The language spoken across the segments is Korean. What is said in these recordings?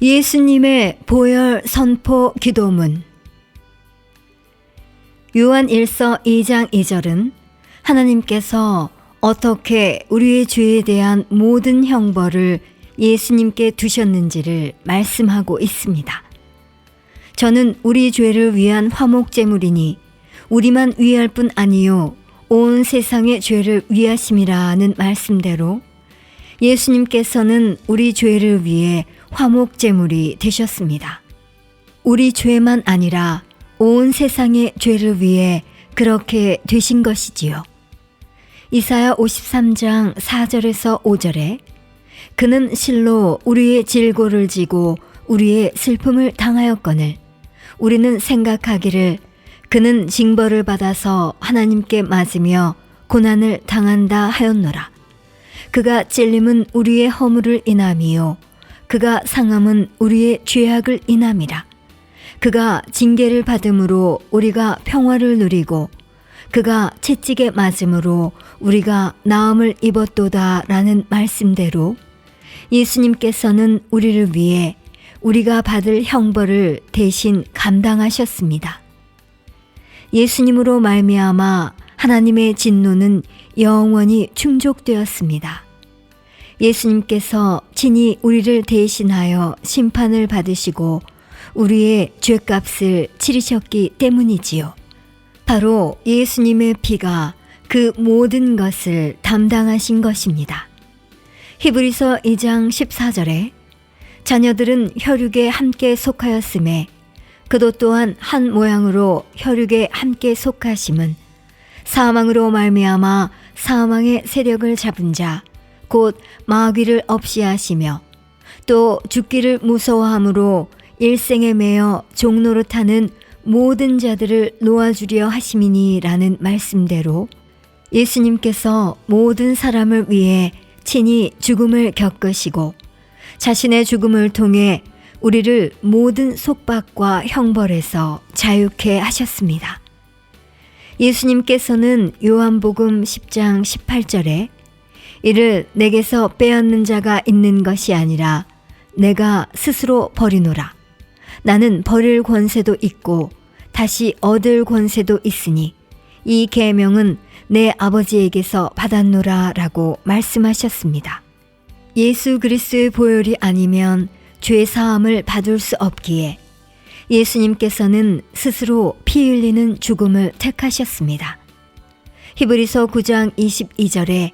예수님의 보혈 선포 기도문 요한 1서 2장 2절은 하나님께서 어떻게 우리의 죄에 대한 모든 형벌을 예수님께 두셨는지를 말씀하고 있습니다. 저는 우리 죄를 위한 화목제물이니 우리만 위할 뿐 아니요 온 세상의 죄를 위하심이라는 말씀대로 예수님께서는 우리 죄를 위해 화목제물이 되셨습니다. 우리 죄만 아니라 온 세상의 죄를 위해 그렇게 되신 것이지요. 이사야 53장 4절에서 5절에 그는 실로 우리의 질고를 지고 우리의 슬픔을 당하였거늘 우리는 생각하기를 그는 징벌을 받아서 하나님께 맞으며 고난을 당한다 하였노라. 그가 찔림은 우리의 허물을 인함이요 그가 상함은 우리의 죄악을 인함이라. 그가 징계를 받음으로 우리가 평화를 누리고 그가 채찍에 맞음으로 우리가 나음을 입었도다라는 말씀대로 예수님께서는 우리를 위해 우리가 받을 형벌을 대신 감당하셨습니다. 예수님으로 말미암아 하나님의 진노는 영원히 충족되었습니다. 예수님께서 친히 우리를 대신하여 심판을 받으시고 우리의 죄값을 치르셨기 때문이지요. 바로 예수님의 피가 그 모든 것을 담당하신 것입니다. 히브리서 2장 14절에 자녀들은 혈육에 함께 속하였음에 그도 또한 한 모양으로 혈육에 함께 속하심은 사망으로 말미암아 사망의 세력을 잡은 자 곧 마귀를 없이 하시며 또 죽기를 무서워함으로 일생에 매여 종로로 타는 모든 자들을 놓아주려 하심이니라는 말씀대로 예수님께서 모든 사람을 위해 친히 죽음을 겪으시고 자신의 죽음을 통해 우리를 모든 속박과 형벌에서 자유케 하셨습니다. 예수님께서는 요한복음 10장 18절에 이를 내게서 빼앗는 자가 있는 것이 아니라 내가 스스로 버리노라. 나는 버릴 권세도 있고 다시 얻을 권세도 있으니 이 계명은 내 아버지에게서 받았노라라고 말씀하셨습니다. 예수 그리스도의 보혈이 아니면 죄 사함을 받을 수 없기에 예수님께서는 스스로 피 흘리는 죽음을 택하셨습니다. 히브리서 9장 22절에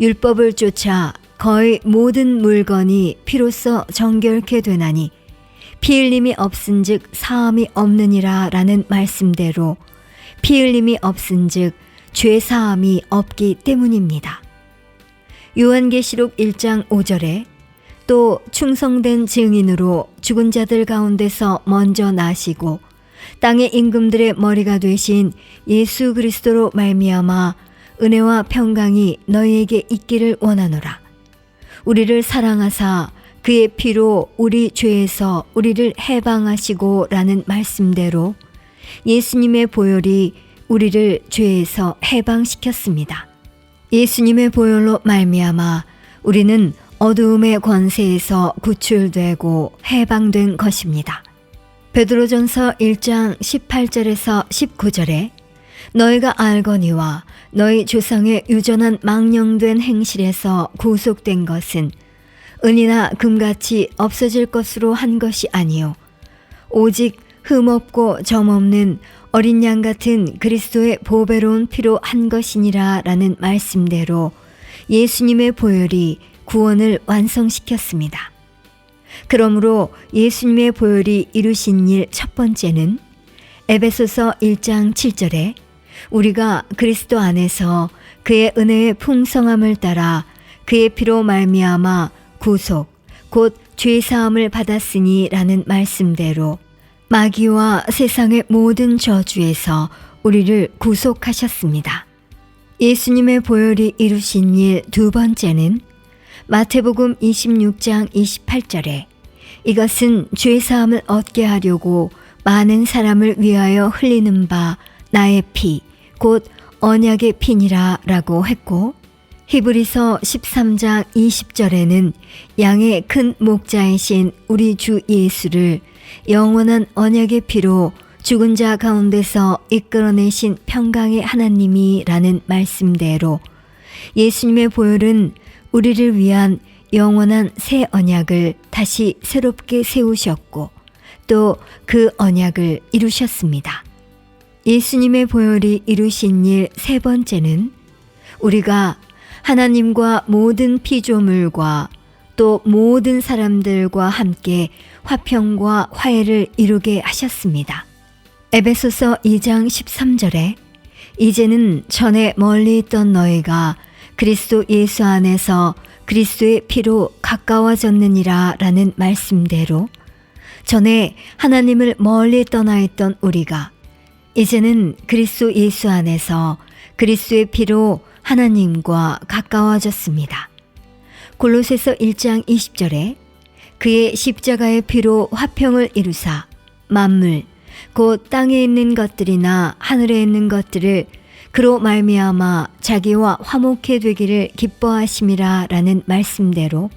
율법을 쫓아 거의 모든 물건이 피로써 정결케 되나니 피 흘림이 없은즉 사함이 없느니라 라는 말씀대로 피 흘림이 없은즉 죄 사함이 없기 때문입니다. 요한계시록 1장 5절에 또 충성된 증인으로 죽은 자들 가운데서 먼저 나시고 땅의 임금들의 머리가 되신 예수 그리스도로 말미암아 은혜와 평강이 너희에게 있기를 원하노라. 우리를 사랑하사 그의 피로 우리 죄에서 우리를 해방하시고 라는 말씀대로 예수님의 보혈이 우리를 죄에서 해방시켰습니다. 예수님의 보혈로 말미암아 우리는 어두움의 권세에서 구출되고 해방된 것입니다. 베드로전서 1장 18절에서 19절에 너희가 알거니와 너희 조상의 유전한 망령된 행실에서 구속된 것은 은이나 금같이 없어질 것으로 한 것이 아니요 오직 흠없고 점없는 어린 양 같은 그리스도의 보배로운 피로 한 것이니라 라는 말씀대로 예수님의 보혈이 구원을 완성시켰습니다. 그러므로 예수님의 보혈이 이루신 일 첫 번째는 에베소서 1장 7절에 우리가 그리스도 안에서 그의 은혜의 풍성함을 따라 그의 피로 말미암아 구속 곧 죄사함을 받았으니라는 말씀대로 마귀와 세상의 모든 저주에서 우리를 구속하셨습니다. 예수님의 보혈이 이루신 일 두 번째는 마태복음 26장 28절에 이것은 죄사함을 얻게 하려고 많은 사람을 위하여 흘리는 바 나의 피, 곧 언약의 피니라 라고 했고 히브리서 13장 20절에는 양의 큰 목자이신 우리 주 예수를 영원한 언약의 피로 죽은 자 가운데서 이끌어내신 평강의 하나님이라는 말씀대로 예수님의 보혈은 우리를 위한 영원한 새 언약을 다시 새롭게 세우셨고 또 그 언약을 이루셨습니다. 예수님의 보혈이 이루신 일 세 번째는 우리가 하나님과 모든 피조물과 또 모든 사람들과 함께 화평과 화해를 이루게 하셨습니다. 에베소서 2장 13절에 이제는 전에 멀리 있던 너희가 그리스도 예수 안에서 그리스도의 피로 가까워졌느니라 라는 말씀대로 전에 하나님을 멀리 떠나 있던 우리가 이제는 그리스도 예수 안에서 그리스도의 피로 하나님과 가까워졌습니다. 골로새서 1장 20절에 그의 십자가의 피로 화평을 이루사 만물 곧 땅에 있는 것들이나 하늘에 있는 것들을 그로 말미암아 자기와 화목해 되기를 기뻐하심이라라는 말씀대로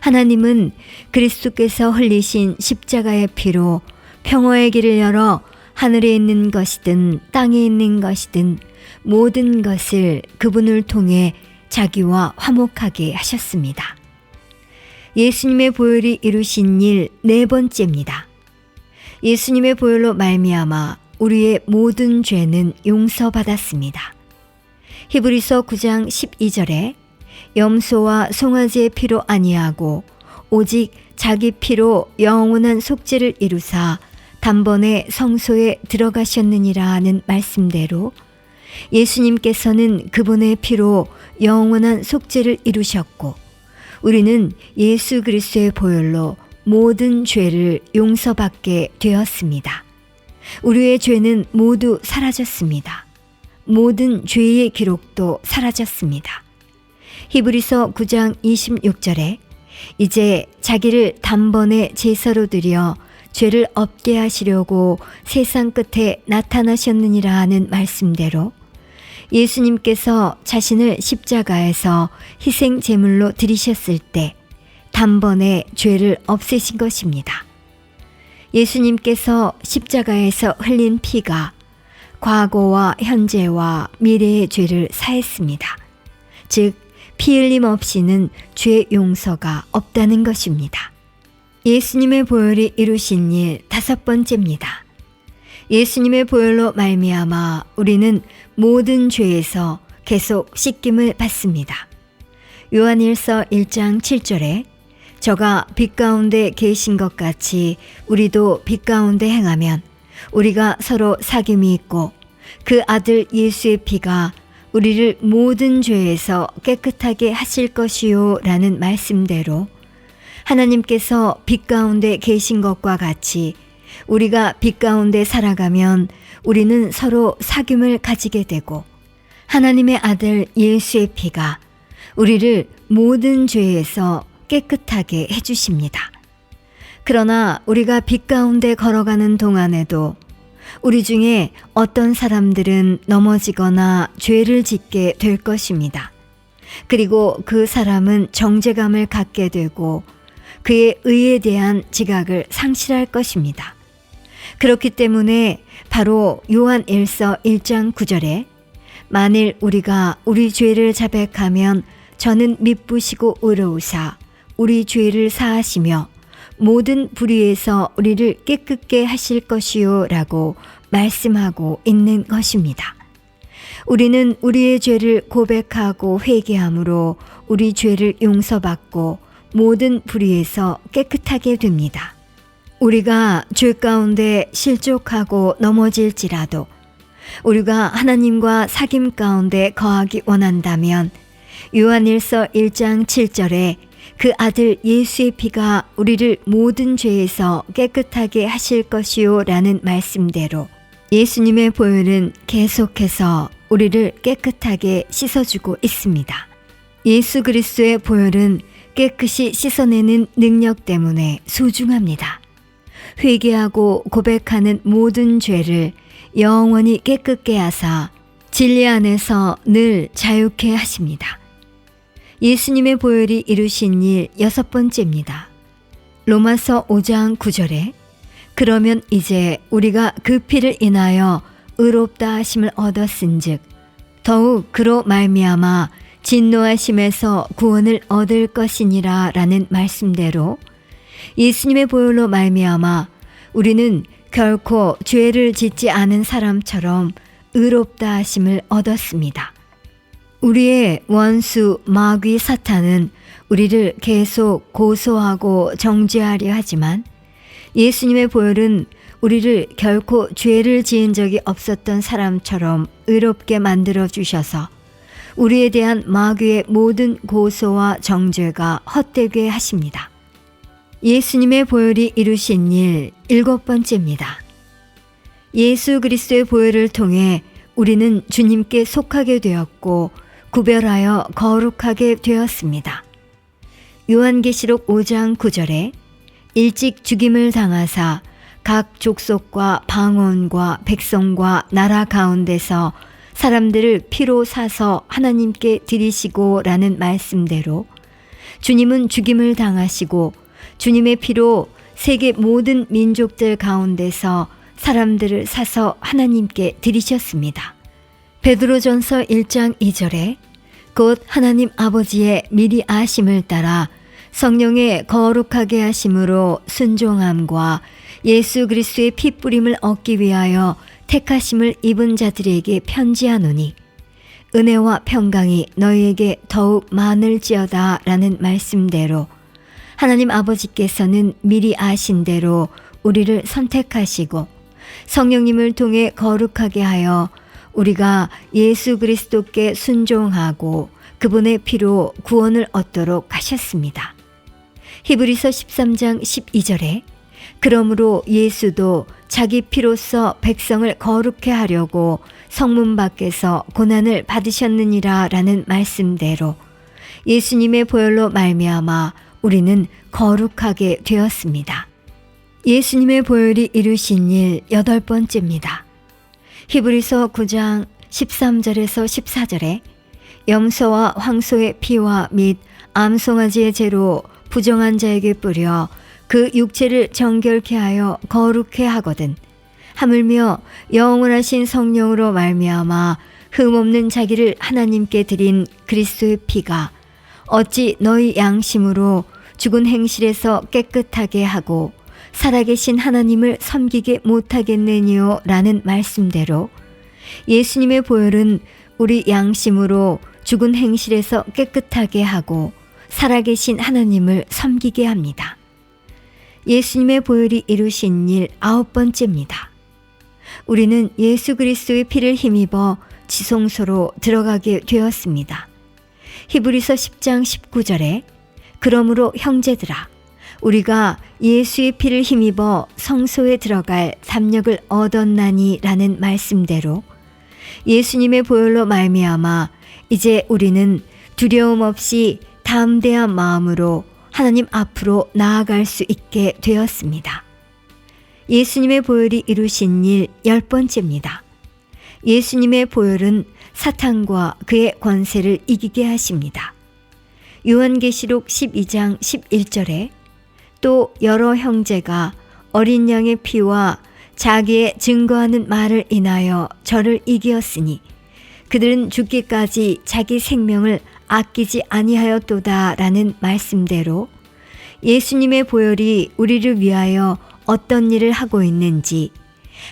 하나님은 그리스도께서 흘리신 십자가의 피로 평화의 길을 열어 하늘에 있는 것이든 땅에 있는 것이든 모든 것을 그분을 통해 자기와 화목하게 하셨습니다. 예수님의 보혈이 이루신 일 네 번째입니다. 예수님의 보혈로 말미암아 우리의 모든 죄는 용서받았습니다. 히브리서 9장 12절에 염소와 송아지의 피로 아니하고 오직 자기 피로 영원한 속죄를 이루사 단번에 성소에 들어가셨느니라 하는 말씀대로 예수님께서는 그분의 피로 영원한 속죄를 이루셨고 우리는 예수 그리스도의 보혈로 모든 죄를 용서받게 되었습니다. 우리의 죄는 모두 사라졌습니다. 모든 죄의 기록도 사라졌습니다. 히브리서 9장 26절에 이제 자기를 단번에 제사로 드려 죄를 없게 하시려고 세상 끝에 나타나셨느니라 하는 말씀대로 예수님께서 자신을 십자가에서 희생 제물로 드리셨을 때 단번에 죄를 없애신 것입니다. 예수님께서 십자가에서 흘린 피가 과거와 현재와 미래의 죄를 사했습니다. 즉, 피 흘림 없이는 죄 용서가 없다는 것입니다. 예수님의 보혈이 이루신 일 다섯 번째입니다. 예수님의 보혈로 말미암아 우리는 모든 죄에서 계속 씻김을 받습니다. 요한일서 1장 7절에 저가 빛 가운데 계신 것 같이 우리도 빛 가운데 행하면 우리가 서로 사귐이 있고 그 아들 예수의 피가 우리를 모든 죄에서 깨끗하게 하실 것이요 라는 말씀대로 하나님께서 빛 가운데 계신 것과 같이 우리가 빛 가운데 살아가면 우리는 서로 사귐을 가지게 되고 하나님의 아들 예수의 피가 우리를 모든 죄에서 깨끗하게 해주십니다. 그러나 우리가 빛 가운데 걸어가는 동안에도 우리 중에 어떤 사람들은 넘어지거나 죄를 짓게 될 것입니다. 그리고 그 사람은 정죄감을 갖게 되고 그의 의에 대한 지각을 상실할 것입니다. 그렇기 때문에 바로 요한 1서 1장 9절에 만일 우리가 우리 죄를 자백하면 저는 미쁘시고 의로우사 우리 죄를 사하시며 모든 불의에서 우리를 깨끗게 하실 것이요 라고 말씀하고 있는 것입니다. 우리는 우리의 죄를 고백하고 회개함으로 우리 죄를 용서받고 모든 불의에서 깨끗하게 됩니다. 우리가 죄 가운데 실족하고 넘어질지라도 우리가 하나님과 사귐 가운데 거하기 원한다면 요한일서 1장 7절에 그 아들 예수의 피가 우리를 모든 죄에서 깨끗하게 하실 것이요 라는 말씀대로 예수님의 보혈은 계속해서 우리를 깨끗하게 씻어주고 있습니다. 예수 그리스도의 보혈은 깨끗이 씻어내는 능력 때문에 소중합니다. 회개하고 고백하는 모든 죄를 영원히 깨끗게 하사 진리 안에서 늘 자유케 하십니다. 예수님의 보혈이 이루신 일 여섯 번째입니다. 로마서 5장 9절에 그러면 이제 우리가 그 피를 인하여 의롭다 하심을 얻었은즉 더욱 그로 말미암아 진노하심에서 구원을 얻을 것이니라라는 말씀대로 예수님의 보혈로 말미암아 우리는 결코 죄를 짓지 않은 사람처럼 의롭다 하심을 얻었습니다. 우리의 원수 마귀 사탄은 우리를 계속 고소하고 정죄하려 하지만 예수님의 보혈은 우리를 결코 죄를 지은 적이 없었던 사람처럼 의롭게 만들어 주셔서 우리에 대한 마귀의 모든 고소와 정죄가 헛되게 하십니다. 예수님의 보혈이 이루신 일 일곱 번째입니다. 예수 그리스도의 보혈을 통해 우리는 주님께 속하게 되었고 구별하여 거룩하게 되었습니다. 요한계시록 5장 9절에 일찍 죽임을 당하사 각 족속과 방언과 백성과 나라 가운데서 사람들을 피로 사서 하나님께 드리시고 라는 말씀대로 주님은 죽임을 당하시고 주님의 피로 세계 모든 민족들 가운데서 사람들을 사서 하나님께 드리셨습니다. 베드로전서 1장 2절에 곧 하나님 아버지의 미리 아심을 따라 성령의 거룩하게 하심으로 순종함과 예수 그리스도의 피 뿌림을 얻기 위하여 택하심을 입은 자들에게 편지하노니 은혜와 평강이 너희에게 더욱 많을지어다 라는 말씀대로 하나님 아버지께서는 미리 아신 대로 우리를 선택하시고 성령님을 통해 거룩하게 하여 우리가 예수 그리스도께 순종하고 그분의 피로 구원을 얻도록 하셨습니다. 히브리서 13장 12절에 그러므로 예수도 자기 피로써 백성을 거룩해 하려고 성문 밖에서 고난을 받으셨느니라 라는 말씀대로 예수님의 보혈로 말미암아 우리는 거룩하게 되었습니다. 예수님의 보혈이 이루신 일 여덟 번째입니다. 히브리서 9장 13절에서 14절에 염소와 황소의 피와 및 암송아지의 죄로 부정한 자에게 뿌려 그 육체를 정결케 하여 거룩해 하거든. 하물며 영원하신 성령으로 말미암아 흠없는 자기를 하나님께 드린 그리스도의 피가 어찌 너희 양심으로 죽은 행실에서 깨끗하게 하고 살아계신 하나님을 섬기게 못하겠느니요 라는 말씀대로 예수님의 보혈은 우리 양심으로 죽은 행실에서 깨끗하게 하고 살아계신 하나님을 섬기게 합니다. 예수님의 보혈이 이루신 일 아홉 번째입니다. 우리는 예수 그리스도의 피를 힘입어 지성소로 들어가게 되었습니다. 히브리서 10장 19절에 그러므로 형제들아 우리가 예수의 피를 힘입어 성소에 들어갈 담력을 얻었나니라는 말씀대로 예수님의 보혈로 말미암아 이제 우리는 두려움 없이 담대한 마음으로 하나님 앞으로 나아갈 수 있게 되었습니다. 예수님의 보혈이 이루신 일 열 번째입니다. 예수님의 보혈은 사탄과 그의 권세를 이기게 하십니다. 요한계시록 12장 11절에 또 여러 형제가 어린 양의 피와 자기의 증거하는 말을 인하여 저를 이기었으니 그들은 죽기까지 자기 생명을 아끼지 아니하였도다라는 말씀대로 예수님의 보혈이 우리를 위하여 어떤 일을 하고 있는지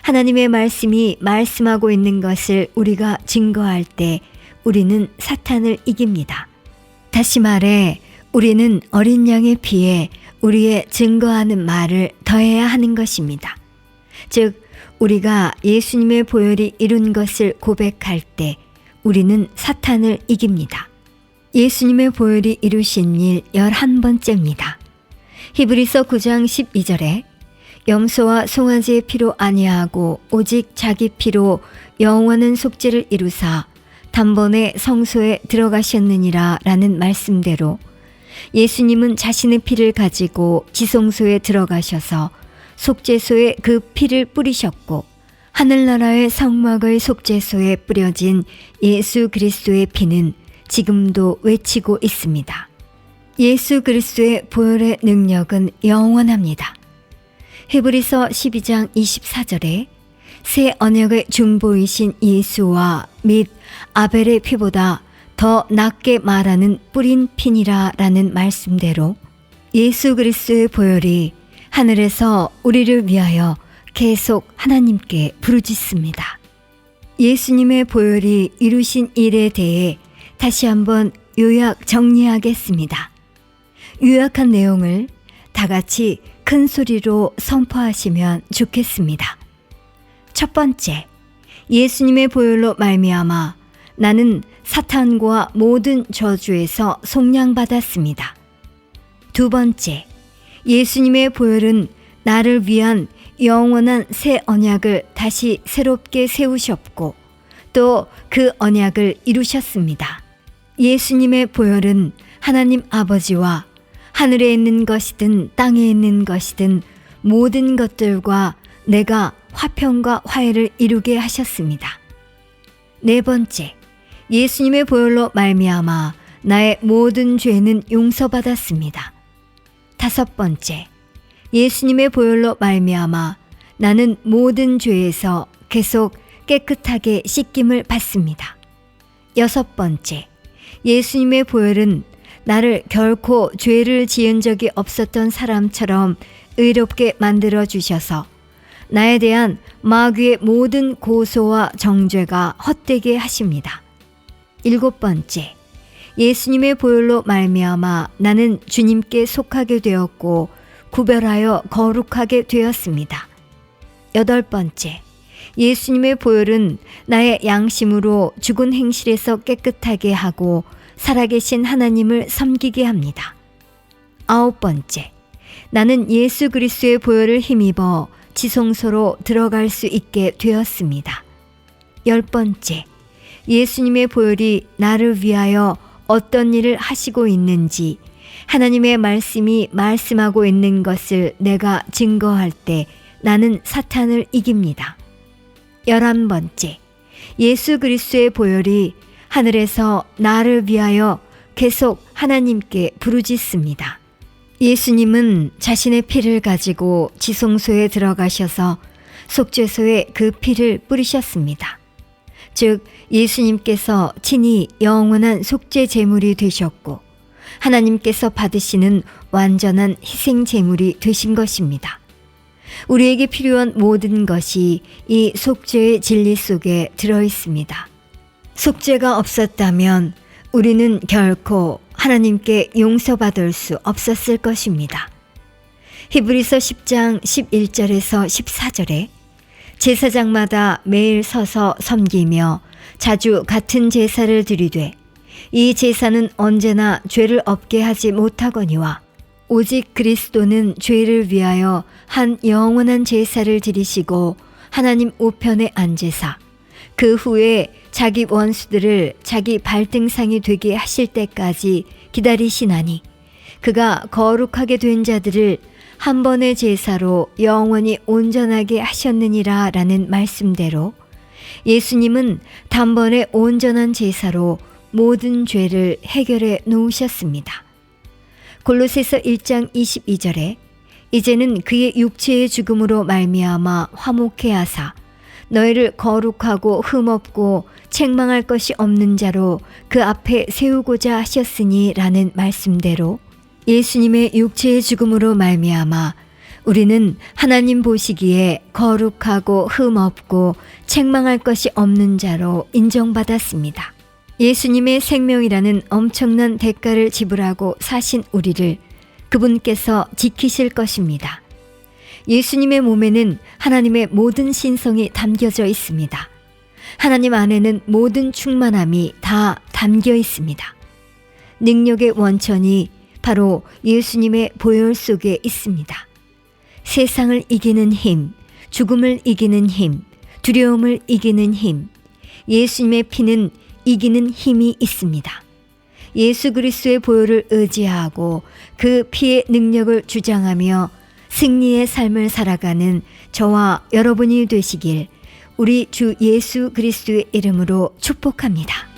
하나님의 말씀이 말씀하고 있는 것을 우리가 증거할 때 우리는 사탄을 이깁니다. 다시 말해 우리는 어린 양의 피에 우리의 증거하는 말을 더해야 하는 것입니다. 즉 우리가 예수님의 보혈이 이룬 것을 고백할 때 우리는 사탄을 이깁니다. 예수님의 보혈이 이루신 일 열한 번째입니다. 히브리서 9장 12절에 염소와 송아지의 피로 아니하고 오직 자기 피로 영원한 속죄를 이루사 단번에 성소에 들어가셨느니라 라는 말씀대로 예수님은 자신의 피를 가지고 지성소에 들어가셔서 속죄소에 그 피를 뿌리셨고 하늘나라의 성막의 속죄소에 뿌려진 예수 그리스도의 피는 지금도 외치고 있습니다. 예수 그리스도의 보혈의 능력은 영원합니다. 히브리서 12장 24절에 새 언약의 중보이신 예수와 및 아벨의 피보다 더 낫게 말하는 뿌린 핀이라라는 말씀대로 예수 그리스도의 보혈이 하늘에서 우리를 위하여 계속 하나님께 부르짖습니다. 예수님의 보혈이 이루신 일에 대해 다시 한번 요약 정리하겠습니다. 요약한 내용을 다 같이 큰 소리로 선포하시면 좋겠습니다. 첫 번째, 예수님의 보혈로 말미암아 나는 사탄과 모든 저주에서 속량받았습니다. 두 번째, 예수님의 보혈은 나를 위한 영원한 새 언약을 다시 새롭게 세우셨고 또 그 언약을 이루셨습니다. 예수님의 보혈은 하나님 아버지와 하늘에 있는 것이든 땅에 있는 것이든 모든 것들과 내가 화평과 화해를 이루게 하셨습니다. 네 번째, 예수님의 보혈로 말미암아 나의 모든 죄는 용서받았습니다. 다섯 번째, 예수님의 보혈로 말미암아 나는 모든 죄에서 계속 깨끗하게 씻김을 받습니다. 여섯 번째, 예수님의 보혈은 나를 결코 죄를 지은 적이 없었던 사람처럼 의롭게 만들어 주셔서 나에 대한 마귀의 모든 고소와 정죄가 헛되게 하십니다. 일곱 번째, 예수님의 보혈로 말미암아 나는 주님께 속하게 되었고 구별하여 거룩하게 되었습니다. 여덟 번째, 예수님의 보혈은 나의 양심으로 죽은 행실에서 깨끗하게 하고 살아계신 하나님을 섬기게 합니다. 아홉 번째, 나는 예수 그리스도의 보혈을 힘입어 지성소로 들어갈 수 있게 되었습니다. 열 번째, 예수님의 보혈이 나를 위하여 어떤 일을 하시고 있는지 하나님의 말씀이 말씀하고 있는 것을 내가 증거할 때 나는 사탄을 이깁니다. 열한 번째, 예수 그리스도의 보혈이 하늘에서 나를 위하여 계속 하나님께 부르짖습니다. 예수님은 자신의 피를 가지고 지성소에 들어가셔서 속죄소에 그 피를 뿌리셨습니다. 즉, 예수님께서 친히 영원한 속죄 제물이 되셨고, 하나님께서 받으시는 완전한 희생 제물이 되신 것입니다. 우리에게 필요한 모든 것이 이 속죄의 진리 속에 들어 있습니다. 속죄가 없었다면 우리는 결코 하나님께 용서받을 수 없었을 것입니다. 히브리서 10장 11절에서 14절에 제사장마다 매일 서서 섬기며 자주 같은 제사를 드리되 이 제사는 언제나 죄를 없게 하지 못하거니와 오직 그리스도는 죄를 위하여 한 영원한 제사를 드리시고 하나님 우편에 앉으사 그 후에 자기 원수들을 자기 발등상이 되게 하실 때까지 기다리시나니 그가 거룩하게 된 자들을 한 번의 제사로 영원히 온전하게 하셨느니라 라는 말씀대로 예수님은 단번에 온전한 제사로 모든 죄를 해결해 놓으셨습니다. 골로새서 1장 22절에 이제는 그의 육체의 죽음으로 말미암아 화목해 하사 너희를 거룩하고 흠없고 책망할 것이 없는 자로 그 앞에 세우고자 하셨으니라는 말씀대로 예수님의 육체의 죽음으로 말미암아 우리는 하나님 보시기에 거룩하고 흠없고 책망할 것이 없는 자로 인정받았습니다. 예수님의 생명이라는 엄청난 대가를 지불하고 사신 우리를 그분께서 지키실 것입니다. 예수님의 몸에는 하나님의 모든 신성이 담겨져 있습니다. 하나님 안에는 모든 충만함이 다 담겨 있습니다. 능력의 원천이 바로 예수님의 보혈 속에 있습니다. 세상을 이기는 힘, 죽음을 이기는 힘, 두려움을 이기는 힘, 예수님의 피는 이기는 힘이 있습니다. 예수 그리스도의 보혈을 의지하고 그 피의 능력을 주장하며 승리의 삶을 살아가는 저와 여러분이 되시길 우리 주 예수 그리스도의 이름으로 축복합니다.